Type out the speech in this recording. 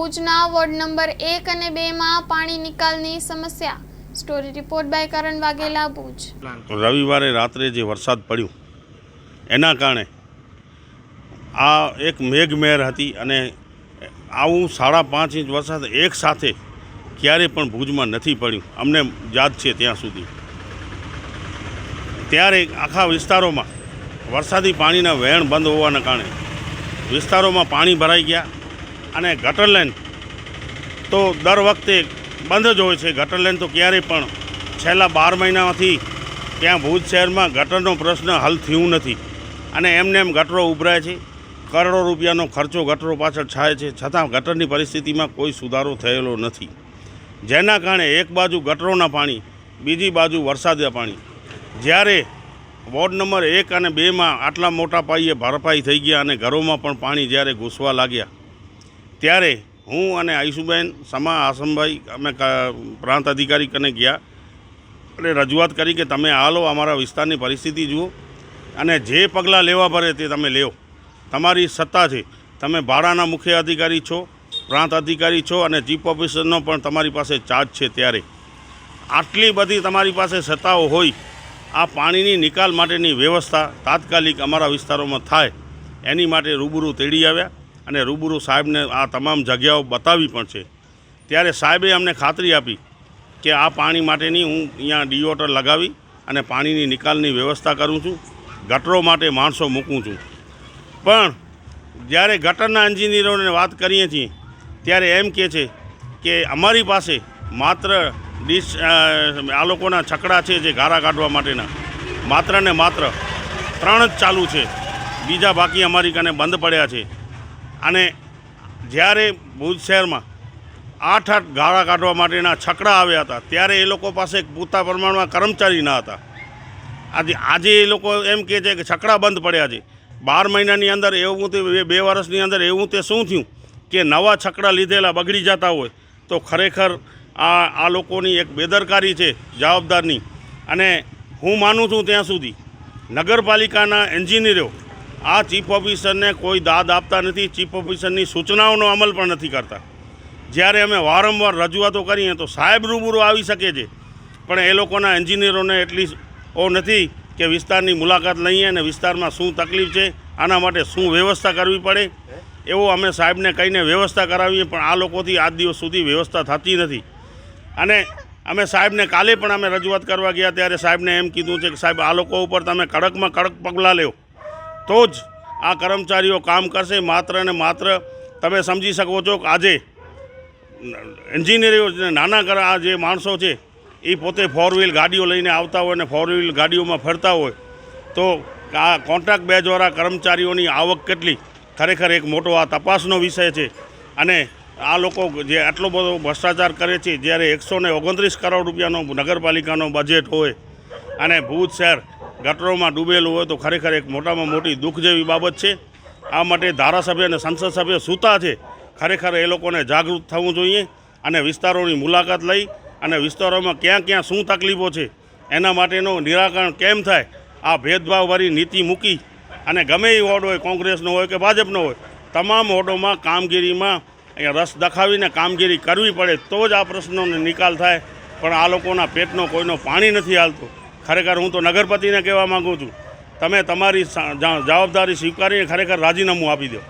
ભુજના ward number એક અને બેમાં પાણી નિકાલની સમસ્યા. Story report by Karan Vaghela, Bhuj. રવિવારે રાત્રે જે વરસાદ પડ્યો, એના કારણે આ એક મેઘમેર હતી અને આવું સાડા પાંચ ઇંચ વરસાદ એક સાથે ક્યારે પણ ભુજમાં નથી પડ્યું. અમને યાદ છે ત્યાં સુધી. ત્યારે આખા વિસ્તારોમાં વરસાદી પાણીના વહેણ બંધ હોવાના કારણે વિસ્તારોમાં પાણી ભરાઈ ગયા. અને ગટર લેન તો દર વખતે બંધ જ હોય છે. ગટર લેન તો ક્યારેય પણ છેલ્લા બાર મહિનામાંથી ત્યાં ભુજ શહેરમાં ગટરનો પ્રશ્ન હલ થયું નથી. અને એમને એમ ગટરો ઉભરાય છે. કરોડો રૂપિયાનો ખર્ચો ગટરો પાછળ છાય છે. છતાં ગટરની પરિસ્થિતિમાં કોઈ સુધારો થયેલો નથી. જેના કારણે એક બાજુ ગટરોના પાણી, બીજી બાજુ વરસાદના પાણી. જ્યારે વોર્ડ નંબર એક અને બેમાં આટલા મોટા પાયે ભરપાઈ થઈ ગયા અને ઘરોમાં પણ પાણી જ્યારે ઘૂસવા લાગ્યા ત્યારે હું અને આયુષુબેન, સમા, આસમભાઈ, અમે પ્રાંત અધિકારી કને ગયા. અને રજૂઆત કરી કે તમે હાલો, અમારા વિસ્તારની પરિસ્થિતિ જુઓ અને જે પગલાં લેવા પડે તે તમે લેવો તમારી સત્તા છે. તમે ભાડાના મુખ્ય અધિકારી છો, પ્રાંત અધિકારી છો અને ચીફ ઓફિસરનો પણ તમારી પાસે ચાર્જ છે ત્યારે. આટલી બધી તમારી પાસે સત્તાઓ હોય, આ પાણીની નિકાલ માટેની વ્યવસ્થા તાત્કાલિક અમારા વિસ્તારોમાં થાય. એની માટે રૂબરૂ તેડી આવ્યા. અને રૂબરૂ સાહેબને આ તમામ જગ્યાઓ બતાવી પણ છે. ત્યારે સાહેબે અમને ખાતરી આપી કે આ પાણી માટેની હું અહીંયા ડીઓટર લગાવી અને પાણીની નિકાલની વ્યવસ્થા કરું છું. ગટરો માટે માણસો મૂકું છું. પણ જ્યારે ગટરના એન્જિનિયરોને વાત કરીએ છીએ, ત્યારે એમ કહે છે કે અમારી પાસે માત્ર ડીશ આ લોકોના છકડા છે જે ગારા કાઢવા માટેના. માત્ર ને માત્ર ત્રણ જ ચાલુ છે. બીજા બાકી અમારી કને બંધ પડ્યા છે. અને જ્યારે ભુજ શહેરમાં આઠ આઠ ગાળા કાઢવા માટેના છકડા આવ્યા હતા, ત્યારે એ લોકો પાસે પૂરતા પ્રમાણમાં કર્મચારી ન હતા. આજે આજે એ લોકો એમ કહે છે કે છકડા બંધ પડ્યા છે. બાર મહિનાની અંદર એવું તે બે- વર્ષની અંદર એવું તે શું થયું કે નવા છકડા લીધેલા બગડી જતા હોય તો ખરેખર આ આ લોકોની એક બેદરકારી છે, જવાબદારની. અને હું માનું છું ત્યાં સુધી નગરપાલિકાના એન્જિનિયરો આ ચીફ ઓફિસરને કોઈ દાદ આપતા નથી, ચીફ ઓફિસરની સૂચનાઓનો અમલ પણ નથી કરતા. જ્યારે અમે વારંવાર રજૂઆતો કરીએ તો સાહેબ રૂબરૂ આવી શકે છે. પણ એ લોકોના એન્જિનિયરોને એટલી ઓ નથી કે વિસ્તારની મુલાકાત લઈએ અને વિસ્તારમાં શું તકલીફ છે, આના માટે શું વ્યવસ્થા કરવી પડે, એવો અમે સાહેબને કહીને વ્યવસ્થા કરાવીએ, પણ આ લોકોથી આજ દિવસ સુધી વ્યવસ્થા થતી નથી. અને અમે સાહેબને કાલે પણ અમે રજૂઆત કરવા ગયા, ત્યારે સાહેબને એમ કીધું છે કે સાહેબ, આ લોકો ઉપર તમે કડકમાં કડક પગલાં લેવો તો જ આ કર્મચારીઓ કામ કરશે. માત્ર ને માત્ર તમે સમજી શકો છો કે આજે એન્જિનિયરો નાના કરા જે માણસો છે એ પોતે ફોર વ્હીલ ગાડીઓ લઈને આવતા હોય ને ફોર વ્હીલ ગાડીઓમાં ફરતા હોય, તો આ કોન્ટ્રાક્ટ બેચવાળા કર્મચારીઓની આવક કેટલી? ખરેખર એક મોટો આ તપાસનો વિષય છે. અને આ લોકો જે આટલો બધો ભ્રષ્ટાચાર કરે છે, જ્યારે એકસો ઓગણત્રીસ કરોડ રૂપિયાનો નગરપાલિકાનો બજેટ હોય અને ભુજ શહેર ગટરોમાં ડૂબેલું હોય તો ખરેખર એક મોટામાં મોટી દુઃખ જેવી બાબત છે. આ માટે ધારાસભ્ય અને સંસદ સભ્ય સૂતા છે. ખરેખર એ લોકોને જાગૃત થવું જોઈએ અને વિસ્તારોની મુલાકાત લઈ અને વિસ્તારોમાં ક્યાં ક્યાં શું તકલીફો છે એના માટેનું નિરાકરણ કેમ થાય, આ ભેદભાવવાળી નીતિ મૂકી અને ગમે એ વોર્ડ હોય, કોંગ્રેસનો હોય કે ભાજપનો હોય, તમામ વોર્ડોમાં કામગીરીમાં રસ દખાવીને કામગીરી કરવી પડે તો જ આ પ્રશ્નોનો નિકાલ થાય. પણ આ લોકોના પેટનો કોઈનો પાણી નથી હાલતું. ખરેખર હું તો નગરપતિને કહેવા માગું છું. તમે તમારી જવાબદારી સ્વીકારીને ખરેખર રાજીનામું આપી દો.